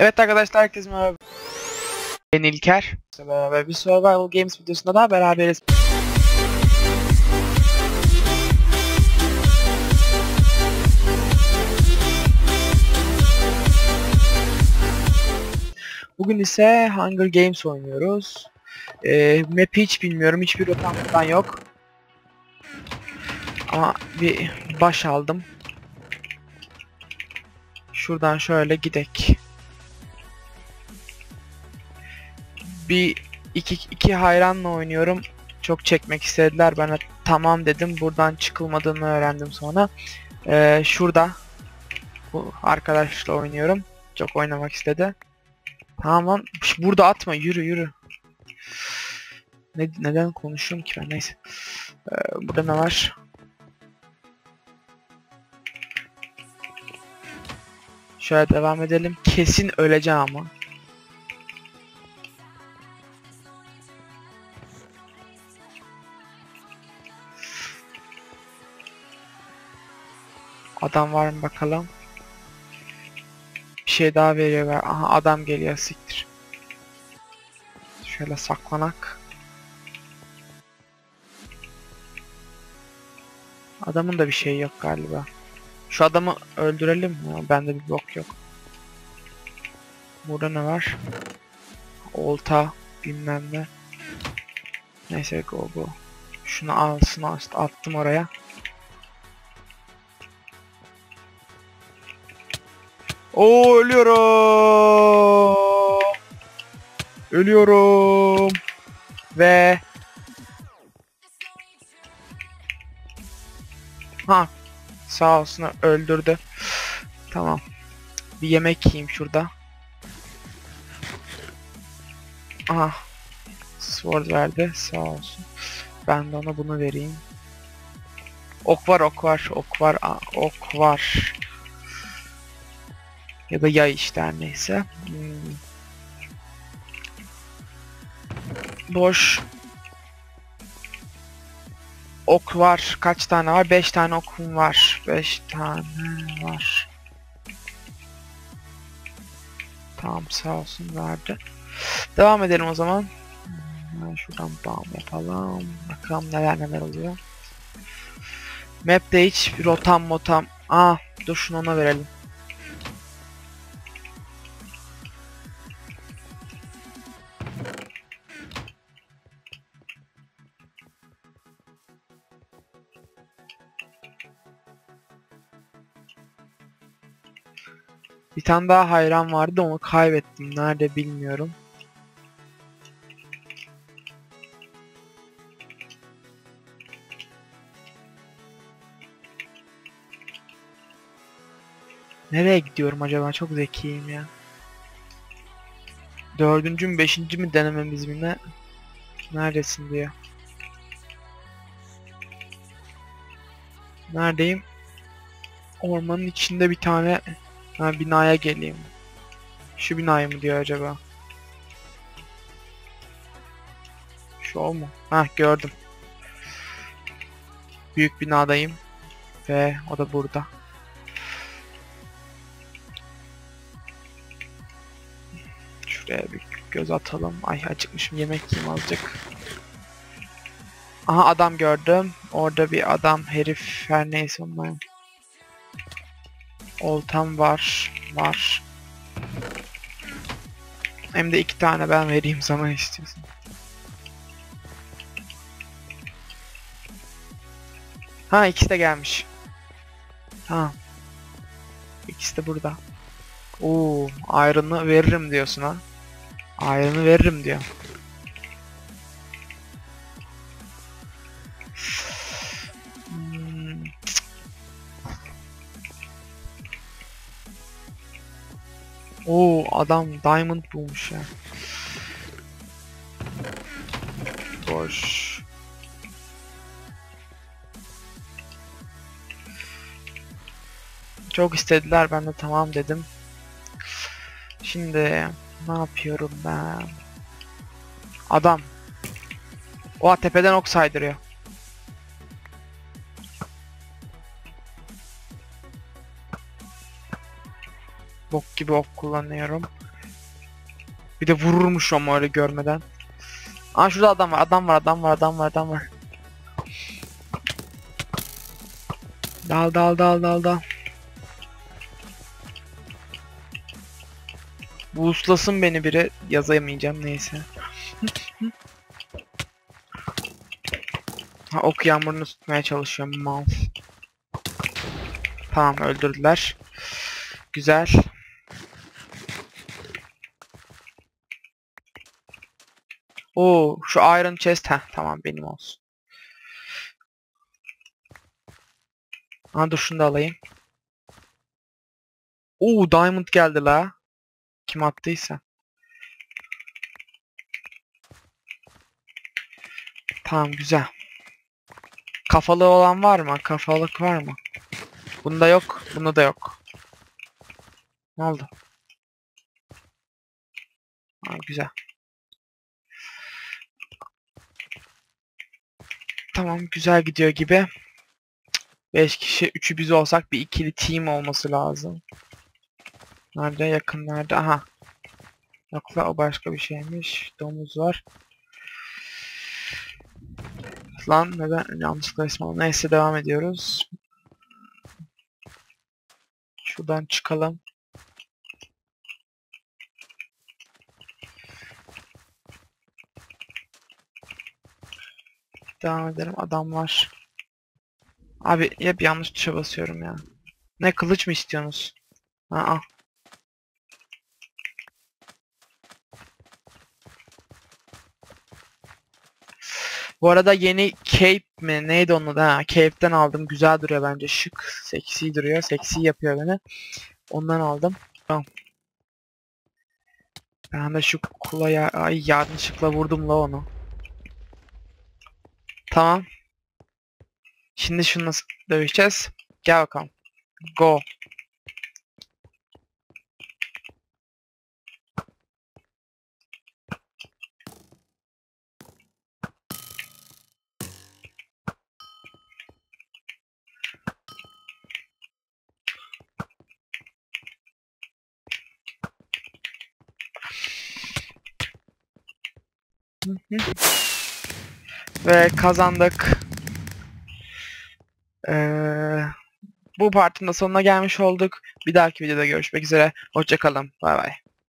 Evet arkadaşlar herkese merhaba. Ben İlker. Ve bir Survival Games videosunda daha beraberiz. Bugün ise Hunger Games oynuyoruz. Ee, map'i hiç bilmiyorum. Hiçbir rotamdan yok. Ama bir baş aldım. Şuradan şöyle gidek. Bir iki, iki hayranla oynuyorum. Çok çekmek istediler. Ben de tamam dedim. Buradan çıkılmadığını öğrendim sonra. Ee, şurada bu arkadaşla oynuyorum. Çok oynamak istedi. Tamam. Şş, Burada atma. Yürü yürü. Ne, neden konuşuyorum ki ben? Neyse. Ee, burada ne var? Şöyle devam edelim. Kesin öleceğim ama. Adam var mı bakalım. Bir şey daha veriyor. Aha adam geliyor siktir. Şöyle saklanak. Adamın da bir şey yok galiba. Şu adamı öldürelim mi? Bende bir bok yok. Burada ne var? Olta bilmem ne. Neyse go go. Şunu alsın attım oraya. Oo ölüyorum. Ölüyorum. Ve Ha Sağ olsun öldürdü. Tamam. Bir yemek yiyeyim şurada. Aha. Sword verdi. Sağ olsun. Ben de ona bunu vereyim. Ok var, ok var, ok var, ok var. Ya da yay işte her neyse. Hmm. Boş ok var. Kaç tane var? 5 tane okum var. 5 tane var. Tamam sağ olsun verdi. Devam edelim o zaman. Hemen şuradan bam yapalım. Bakalım neler neler oluyor. Map'te hiç rotam motam. Aa dur şunu ona verelim. Bir tane daha hayran vardı onu kaybettim. Nerede bilmiyorum. Nereye gidiyorum acaba? Çok zekiyim ya. Dördüncü mü beşinci mi denememiz mi ne? Neredesin diyor. Neredeyim? Ormanın içinde bir tane Ha binaya geleyim. Şu binayı mı diyor acaba? Şu o mu? Ha gördüm. Büyük binadayım. Ve o da burada. Şuraya bir göz atalım. Ay acıkmışım yemek yiyeyim azıcık. Aha adam gördüm. Orada bir adam herif her neyse onlar. Oltam var. Var. Hem de iki tane ben vereyim sana istiyorsan. Ha ikisi de gelmiş. Ha. İkisi de burada. Oo, ayrını veririm diyorsun ha. Ayrını veririm diyor. Oo adam diamond bulmuş ya. Boş. Çok istediler ben de tamam dedim. Şimdi ne yapıyorum ben? Adam. Oha tepeden ok saydırıyor. Bok gibi ok kullanıyorum. Bir de vururmuş ama öyle görmeden. Aa şurada adam var, adam var, adam var, adam var, adam var. Dal dal dal dal dal. Bu uslasın beni biri yazamayacağım neyse. ha, ok yağmurunu tutmaya çalışıyorum mal. Tamam öldürdüler. Güzel. Oo şu iron chest ha tamam benim olsun. Ha dur şunu da alayım. Oo diamond geldi la. Kim attıysa. Tamam güzel. Kafalı olan var mı? Kafalık var mı? Bunda yok. Bunda da yok. Ne oldu? Ha, güzel. Tamam güzel gidiyor gibi. 5 kişi 3'ü biz olsak bir ikili team olması lazım. Nerede yakın nerede? Aha. Yok la o başka bir şeymiş. Domuz var. Lan neden yanlışlıkla ismi. Neyse devam ediyoruz. Şuradan çıkalım. Devam edelim. Adam var. Abi hep yanlış tuşa basıyorum ya. Ne kılıç mı istiyorsunuz? Aa. Bu arada yeni cape mi neydi onun adı? Cape'den aldım. Güzel duruyor bence. Şık, seksi duruyor. Seksi yapıyor beni. Ondan aldım. Tamam. Ben de şu kula ya ay yanlışlıkla vurdum la onu. Tamam. Şimdi şunu dövüşeceğiz. Gel bakalım. Go. Hı. Ve kazandık. Ee, bu partinin de sonuna gelmiş olduk. Bir dahaki videoda görüşmek üzere. Hoşçakalın. Bay bay.